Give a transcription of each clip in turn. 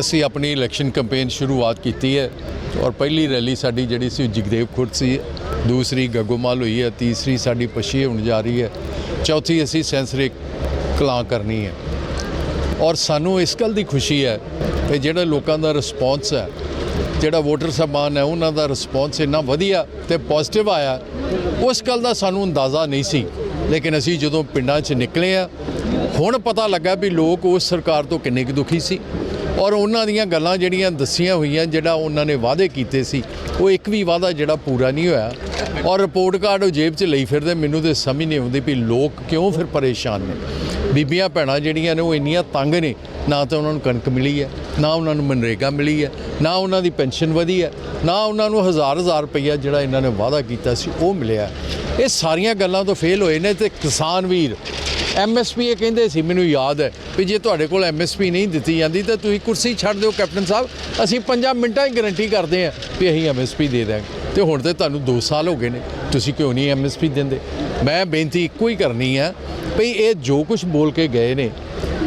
ਅਸੀਂ ਆਪਣੀ election campaign ਸ਼ੁਰੂਆਤ ਕੀਤੀ ਹੈ ਔਰ ਪਹਿਲੀ ਰੈਲੀ ਸਾਡੀ ਜਿਹੜੀ ਸੀ ਉਹ ਜਗਦੇਵ ਖੁਰਦ ਸੀ। ਦੂਸਰੀ ਗੱਗੋਮਾਲ ਹੋਈ ਹੈ, ਤੀਸਰੀ ਸਾਡੀ ਪਛੀ ਹੋਣ ਜਾ ਰਹੀ ਹੈ, ਚੌਥੀ ਅਸੀਂ ਸੈਂਸਰਿਕ ਕਲਾਂ ਕਰਨੀ ਹੈ। ਔਰ ਸਾਨੂੰ ਇਸ ਗੱਲ ਦੀ ਖੁਸ਼ੀ ਹੈ ਕਿ ਜਿਹੜਾ ਲੋਕਾਂ ਦਾ ਰਿਸਪੌਂਸ ਹੈ, ਜਿਹੜਾ ਵੋਟਰ ਸਾਹਿਬਾਨ ਹੈ, ਉਹਨਾਂ ਦਾ ਰਿਸਪੌਂਸ ਇੰਨਾ ਵਧੀਆ ਤੇ ਪੋਜ਼ਿਟਿਵ ਆਇਆ, ਉਸ ਗੱਲ ਦਾ ਸਾਨੂੰ ਅੰਦਾਜ਼ਾ ਨਹੀਂ ਸੀ। ਲੇਕਿਨ ਅਸੀਂ ਜਦੋਂ ਪਿੰਡਾਂ 'ਚ ਨਿਕਲੇ ਆ, ਹੁਣ ਪਤਾ ਲੱਗਾ ਵੀ ਲੋਕ ਉਸ ਸਰਕਾਰ ਤੋਂ ਕਿੰਨੇ ਕੁ ਦੁਖੀ ਸੀ ਔਰ ਉਹਨਾਂ ਦੀਆਂ ਗੱਲਾਂ ਜਿਹੜੀਆਂ ਦੱਸੀਆਂ ਹੋਈਆਂ, ਜਿਹੜਾ ਉਹਨਾਂ ਨੇ ਵਾਅਦੇ ਕੀਤੇ ਸੀ, ਉਹ ਇੱਕ ਵੀ ਵਾਅਦਾ ਜਿਹੜਾ ਪੂਰਾ ਨਹੀਂ ਹੋਇਆ ਔਰ ਰਿਪੋਰਟ ਕਾਰਡ ਉਹ ਜੇਬ 'ਚ ਲਈ ਫਿਰਦੇ, ਮੈਨੂੰ ਤੇ ਸਮਝ ਨਹੀਂ ਆਉਂਦੀ ਵੀ ਲੋਕ ਕਿਉਂ ਫਿਰ ਪਰੇਸ਼ਾਨ ਨੇ। ਬੀਬੀਆਂ ਭੈਣਾਂ ਜਿਹੜੀਆਂ ਨੇ ਉਹ ਇੰਨੀਆਂ ਤੰਗ ਨੇ, ਨਾ ਤਾਂ ਉਹਨਾਂ ਨੂੰ ਕਣਕ ਮਿਲੀ ਹੈ, ਨਾ ਉਹਨਾਂ ਨੂੰ ਮਨਰੇਗਾ ਮਿਲੀ ਹੈ, ਨਾ ਉਹਨਾਂ ਦੀ ਪੈਨਸ਼ਨ ਵਧੀ ਹੈ, ਨਾ ਉਹਨਾਂ ਨੂੰ ਹਜ਼ਾਰ ਹਜ਼ਾਰ ਰੁਪਈਆ ਜਿਹੜਾ ਇਹਨਾਂ ਨੇ ਵਾਅਦਾ ਕੀਤਾ ਸੀ, ਉਹ ਮਿਲਿਆ। ਇਹ ਸਾਰੀਆਂ ਗੱਲਾਂ ਤੋਂ ਫੇਲ ਹੋਏ ਨੇ ਤੇ ਕਿਸਾਨ ਵੀਰ ਐਮਐਸਪੀ ਇਹ ਕਹਿੰਦੇ ਸੀ, ਮੈਨੂੰ ਯਾਦ ਹੈ ਵੀ ਜੇ ਤੁਹਾਡੇ ਕੋਲ ਐਮਐਸਪੀ ਨਹੀਂ ਦਿੱਤੀ ਜਾਂਦੀ ਤਾਂ ਤੁਸੀਂ ਕੁਰਸੀ ਛੱਡ ਦਿਓ ਕੈਪਟਨ ਸਾਹਿਬ। ਅਸੀਂ 5 ਮਿੰਟਾਂ ਹੀ ਗਾਰੰਟੀ ਕਰਦੇ ਹਾਂ ਵੀ ਅਸੀਂ ਐਮਐਸਪੀ ਦੇ ਦਾਂਗੇ ਤੇ ਹੁਣ ਤੇ ਤੁਹਾਨੂੰ 2 ਸਾਲ ਹੋ ਗਏ ਨੇ, ਤੁਸੀਂ ਕਿਉਂ ਨਹੀਂ ਐਮਐਸਪੀ ਦਿੰਦੇ? ਮੈਂ ਬੇਨਤੀ ਇੱਕੋ ਹੀ ਕਰਨੀ ਆ ਵੀ ਇਹ ਜੋ ਕੁਝ ਬੋਲ ਕੇ ਗਏ ਨੇ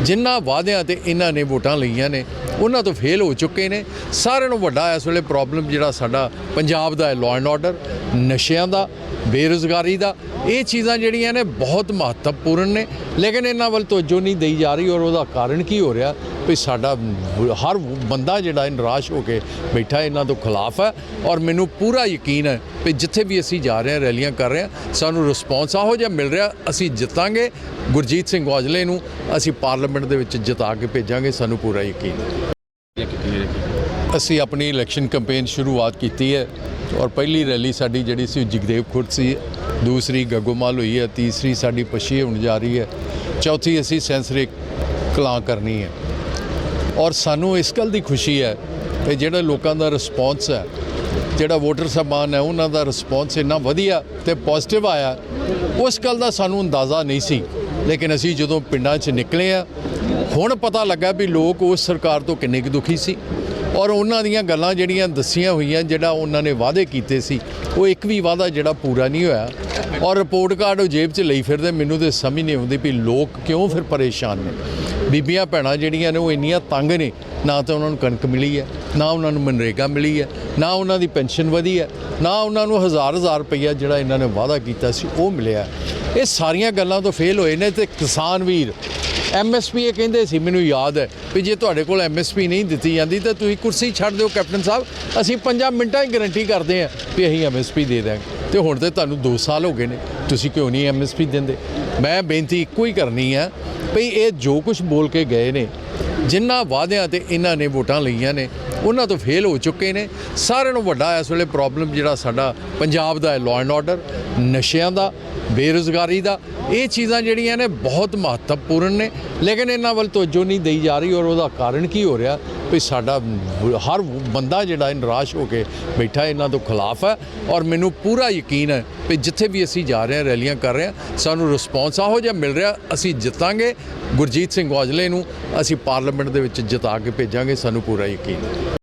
ਜਿਨ੍ਹਾਂ ਵਾਅਦਿਆਂ ਤੇ ਇਹਨਾਂ ਨੇ ਵੋਟਾਂ ਲਈਆਂ ਨੇ, ਉਹਨਾਂ ਤੋਂ ਫੇਲ ਹੋ ਚੁੱਕੇ ਨੇ। ਸਾਰਿਆਂ ਨੂੰ ਵੱਡਾ ਇਸ ਵੇਲੇ ਪ੍ਰੋਬਲਮ ਜਿਹੜਾ ਸਾਡਾ ਪੰਜਾਬ ਦਾ ਹੈ ਲਾਅ ਐਂਡ ਆਰਡਰ ਨਸ਼ਿਆਂ ਦਾ ਬੇਰੁਜ਼ਗਾਰੀ ਦਾ। ਇਹ ਚੀਜ਼ਾਂ ਜਿਹੜੀਆਂ ਨੇ ਬਹੁਤ ਮਹੱਤਵਪੂਰਨ ਨੇ। ਲੇਕਿਨ ਇਹਨਾਂ ਵੱਲ ਤਵੱਜੋ ਨਹੀਂ ਦੇਈ ਜਾ ਰਹੀ ਔਰ ਉਹਦਾ ਕਾਰਨ ਕੀ ਹੋ ਰਿਹਾ? ਵੀ ਸਾਡਾ ਹਰ ਬੰਦਾ ਜਿਹੜਾ ਨਿਰਾਸ਼ ਹੋ ਕੇ ਬੈਠਾ ਇਹਨਾਂ ਤੋਂ ਖਿਲਾਫ ਹੈ ਔਰ ਮੈਨੂੰ ਪੂਰਾ ਯਕੀਨ ਹੈ ਵੀ ਜਿੱਥੇ ਵੀ ਅਸੀਂ ਜਾ ਰਹੇ ਹਾਂ, ਰੈਲੀਆਂ ਕਰ ਰਹੇ ਹਾਂ, ਸਾਨੂੰ ਰਿਸਪੌਂਸ ਆਹੋ ਜਿਹਾ ਮਿਲ ਰਿਹਾ, ਅਸੀਂ ਜਿੱਤਾਂਗੇ। ਗੁਰਜੀਤ ਸਿੰਘ ਔਜਲੇ ਨੂੰ ਅਸੀਂ ਪਾਰਲੀਮੈਂਟ ਦੇ ਵਿੱਚ ਜਿਤਾ ਕੇ ਭੇਜਾਂਗੇ, ਸਾਨੂੰ ਪੂਰਾ ਯਕੀਨ ਹੈ। ਅਸੀਂ ਆਪਣੀ ਇਲੈਕਸ਼ਨ ਕੈਂਪੇਨ ਸ਼ੁਰੂਆਤ ਕੀਤੀ ਹੈ ਔਰ ਪਹਿਲੀ ਰੈਲੀ ਸਾਡੀ ਜਿਹੜੀ ਸੀ ਉਹ ਜਗਦੇਵ ਖੁਰਦ ਸੀ, ਦੂਸਰੀ ਗੱਗੋਮਾਲ ਹੋਈ ਹੈ, ਤੀਸਰੀ ਸਾਡੀ ਪਛੀ ਹੋਣ ਜਾ ਰਹੀ ਹੈ, ਚੌਥੀ ਅਸੀਂ ਸੈਂਸਰਿਕ ਕਲਾਂ ਕਰਨੀ ਹੈ। ਔਰ ਸਾਨੂੰ ਇਸ ਗੱਲ ਦੀ ਖੁਸ਼ੀ ਹੈ ਕਿ ਜਿਹੜਾ ਲੋਕਾਂ ਦਾ ਰਿਸਪੌਂਸ ਹੈ, ਜਿਹੜਾ ਵੋਟਰ ਸਾਹਿਬਾਨ ਹੈ, ਉਹਨਾਂ ਦਾ ਰਿਸਪੌਂਸ ਇੰਨਾ ਵਧੀਆ ਤੇ ਪੋਜ਼ਿਟਿਵ ਆਇਆ, ਉਸ ਗੱਲ ਦਾ ਸਾਨੂੰ ਅੰਦਾਜ਼ਾ ਨਹੀਂ ਸੀ। ਲੇਕਿਨ ਅਸੀਂ ਜਦੋਂ ਪਿੰਡਾਂ 'ਚ ਨਿਕਲੇ ਆ, ਹੁਣ ਪਤਾ ਲੱਗਾ ਵੀ ਲੋਕ ਉਸ ਸਰਕਾਰ ਤੋਂ ਕਿੰਨੇ ਕੁ ਦੁਖੀ ਸੀ। ਔਰ ਉਹਨਾਂ ਦੀਆਂ ਗੱਲਾਂ ਜਿਹੜੀਆਂ ਦੱਸੀਆਂ ਹੋਈਆਂ, ਜਿਹੜਾ ਉਹਨਾਂ ਨੇ ਵਾਅਦੇ ਕੀਤੇ ਸੀ, ਉਹ ਇੱਕ ਵੀ ਵਾਅਦਾ ਜਿਹੜਾ ਪੂਰਾ ਨਹੀਂ ਹੋਇਆ। ਔਰ ਰਿਪੋਰਟ ਕਾਰਡ ਉਹ ਜੇਬ 'ਚ ਲਈ ਫਿਰਦੇ, ਮੈਨੂੰ ਤੇ ਸਮਝ ਨਹੀਂ ਆਉਂਦੀ ਵੀ ਲੋਕ ਕਿਉਂ ਫਿਰ ਪਰੇਸ਼ਾਨ ਨੇ। ਬੀਬੀਆਂ ਭੈਣਾਂ ਜਿਹੜੀਆਂ ਨੇ, ਉਹ ਇੰਨੀਆਂ ਤੰਗ ਨੇ, ਨਾ ਤਾਂ ਉਹਨਾਂ ਨੂੰ ਕਣਕ ਮਿਲੀ ਹੈ, ਨਾ ਉਹਨਾਂ ਨੂੰ ਮਨਰੇਗਾ ਮਿਲੀ ਹੈ, ਨਾ ਉਹਨਾਂ ਦੀ ਪੈਨਸ਼ਨ ਵਧੀ ਹੈ, ਨਾ ਉਹਨਾਂ ਨੂੰ ਹਜ਼ਾਰ ਹਜ਼ਾਰ ਰੁਪਈਆ ਜਿਹੜਾ ਇਹਨਾਂ ਨੇ ਵਾਅਦਾ ਕੀਤਾ ਸੀ, ਉਹ ਮਿਲਿਆ। ਇਹ ਸਾਰੀਆਂ ਗੱਲਾਂ ਤੋਂ ਫੇਲ ਹੋਏ ਨੇ ਤੇ ਕਿਸਾਨ ਵੀਰ ਐਮਐਸਪੀ ਇਹ ਕਹਿੰਦੇ ਸੀ, ਮੈਨੂੰ ਯਾਦ ਹੈ ਵੀ ਜੇ ਤੁਹਾਡੇ ਕੋਲ ਐਮਐਸਪੀ ਨਹੀਂ ਦਿੱਤੀ ਜਾਂਦੀ ਤਾਂ ਤੁਸੀਂ ਕੁਰਸੀ ਛੱਡ ਦਿਓ ਕੈਪਟਨ ਸਾਹਿਬ। ਅਸੀਂ 5 ਮਿੰਟਾਂ ਹੀ ਗਾਰੰਟੀ ਕਰਦੇ ਹਾਂ ਵੀ ਅਸੀਂ ਐਮਐਸਪੀ ਦੇ ਦਾਂਗੇ ਤੇ ਹੁਣ ਤੇ ਤੁਹਾਨੂੰ 2 ਸਾਲ ਹੋ ਗਏ ਨੇ, ਤੁਸੀਂ ਕਿਉਂ ਨਹੀਂ ਐਮਐਸਪੀ ਦਿੰਦੇ? ਮੈਂ ਬੇਨਤੀ ਇੱਕੋ ਹੀ ਕਰਨੀ ਆ ਵੀ ਇਹ ਜੋ ਕੁਝ ਬੋਲ ਕੇ ਗਏ ਨੇ ਜਿਨ੍ਹਾਂ ਵਾਅਦਿਆਂ ਤੇ ਇਹਨਾਂ ਨੇ ਵੋਟਾਂ ਲਈਆਂ ਨੇ, ਉਹਨਾਂ ਤੋਂ ਫੇਲ ਹੋ ਚੁੱਕੇ ਨੇ। ਸਾਰਿਆਂ ਨੂੰ ਵੱਡਾ ਇਸ ਵੇਲੇ ਪ੍ਰੋਬਲਮ ਜਿਹੜਾ ਸਾਡਾ ਪੰਜਾਬ ਦਾ ਹੈ ਲਾਅ ਐਂਡ ਆਰਡਰ ਨਸ਼ਿਆਂ ਦਾ ਬੇਰੁਜ਼ਗਾਰੀ ਦਾ। ਇਹ ਚੀਜ਼ਾਂ ਜਿਹੜੀਆਂ ਨੇ ਬਹੁਤ ਮਹੱਤਵਪੂਰਨ ਨੇ। ਲੇਕਿਨ ਇਹਨਾਂ ਵੱਲ ਤਵੱਜੋ ਨਹੀਂ ਦੇਈ ਜਾ ਰਹੀ ਔਰ ਉਹਦਾ ਕਾਰਨ ਕੀ ਹੋ ਰਿਹਾ? ਵੀ ਸਾਡਾ ਹਰ ਬੰਦਾ ਜਿਹੜਾ ਨਿਰਾਸ਼ ਹੋ ਕੇ ਬੈਠਾ ਇਹਨਾਂ ਤੋਂ ਖਿਲਾਫ ਹੈ। ਔਰ ਮੈਨੂੰ ਪੂਰਾ ਯਕੀਨ ਹੈ ਵੀ ਜਿੱਥੇ ਵੀ ਅਸੀਂ ਜਾ ਰਹੇ ਹਾਂ, ਰੈਲੀਆਂ ਕਰ ਰਹੇ ਹਾਂ, ਸਾਨੂੰ ਰਿਸਪੌਂਸ ਆਹੋ ਜਿਹਾ ਮਿਲ ਰਿਹਾ, ਅਸੀਂ ਜਿੱਤਾਂਗੇ। ਗੁਰਜੀਤ ਸਿੰਘ ਔਜਲੇ ਨੂੰ ਅਸੀਂ ਪਾਰਲੀਮੈਂਟ ਦੇ ਵਿੱਚ ਜਿਤਾ ਕੇ ਭੇਜਾਂਗੇ, ਸਾਨੂੰ ਪੂਰਾ ਯਕੀਨ ਹੈ।